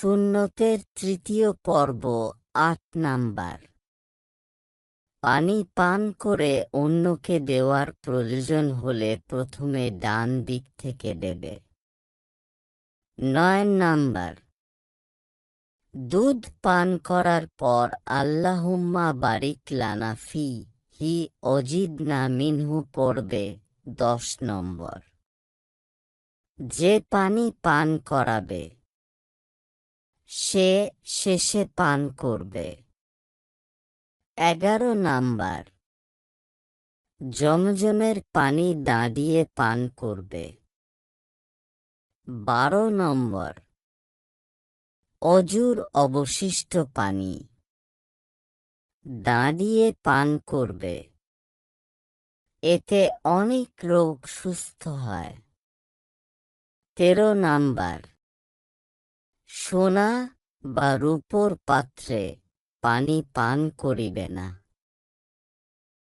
শূন্যতের তৃতীয় পর্ব, আট নাম্বার। পানি পান করে অন্যকে দেওয়ার প্রয়োজন হলে প্রথমে ডান দিক থেকে দেবে। নয় নাম্বার। দুধ পান করার পর আল্লাহুম্মা বারিক লানা ফি, হি অজিদ না মিনহু পড়বে, দশ নম্বর। যে পানি পান করাবে সে শেষে পান করবে। এগারো নাম্বার। জমজমের পানি দাঁড়িয়ে পান করবে। বারো নম্বর। অজুর অবশিষ্ট পানি। দাঁড়িয়ে পান করবে। এতে অনেক রোগ সুস্থ হয়। তেরো নাম্বার। সোনা বা রূপর পাত্রে পানি পান করিবে না।